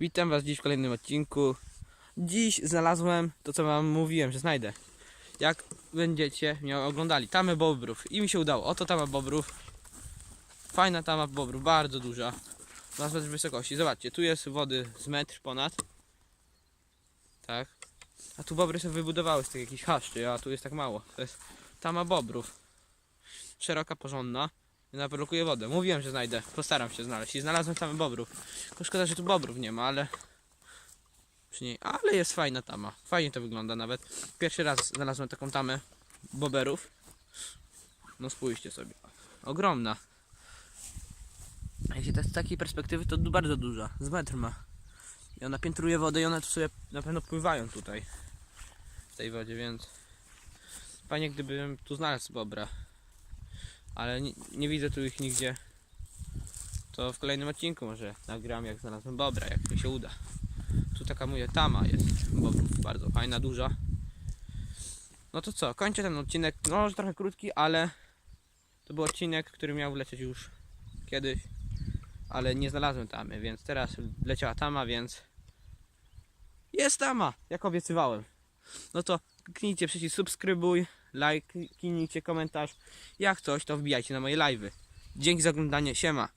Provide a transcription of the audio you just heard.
Witam Was dziś w kolejnym odcinku. Dziś znalazłem to, co Wam mówiłem, że znajdę. Jak będziecie miał oglądali tamę bobrów. I mi się udało. Oto tama bobrów. Fajna tama bobrów, bardzo duża. Na metr wysokości. Zobaczcie, tu jest wody z metr ponad. Tak. A tu bobry sobie wybudowały z tych jakichś chaszczy, a tu jest tak mało. To jest tama bobrów. Szeroka, porządna. I naprokuje wodę. Mówiłem, że znajdę. Postaram się znaleźć. I znalazłem tamę bobrów. Tylko szkoda, że tu bobrów nie ma, ale... Przy niej... Ale jest fajna tama. Fajnie to wygląda nawet. Pierwszy raz znalazłem taką tamę boberów. No spójrzcie sobie. Ogromna. Jeśli to z takiej perspektywy, to bardzo duża. Z metr ma. I ona piętruje wodę i one tu sobie na pewno pływają tutaj. W tej wodzie, więc... Fajnie gdybym tu znalazł bobra. Ale nie, nie widzę tu ich nigdzie. To w kolejnym odcinku może nagram jak znalazłem bobra, jak mi się uda. Tu taka moja tama jest bobrów, bardzo fajna, duża. No to co, kończę ten odcinek, no może trochę krótki, ale to był odcinek, który miał wlecieć już kiedyś, ale nie znalazłem tamy, więc teraz leciała tama, więc jest tama, jak obiecywałem. No to kliknijcie przycisk subskrybuj, like, kliknijcie komentarz, jak coś to wbijajcie na moje live'y. Dzięki za oglądanie, siema.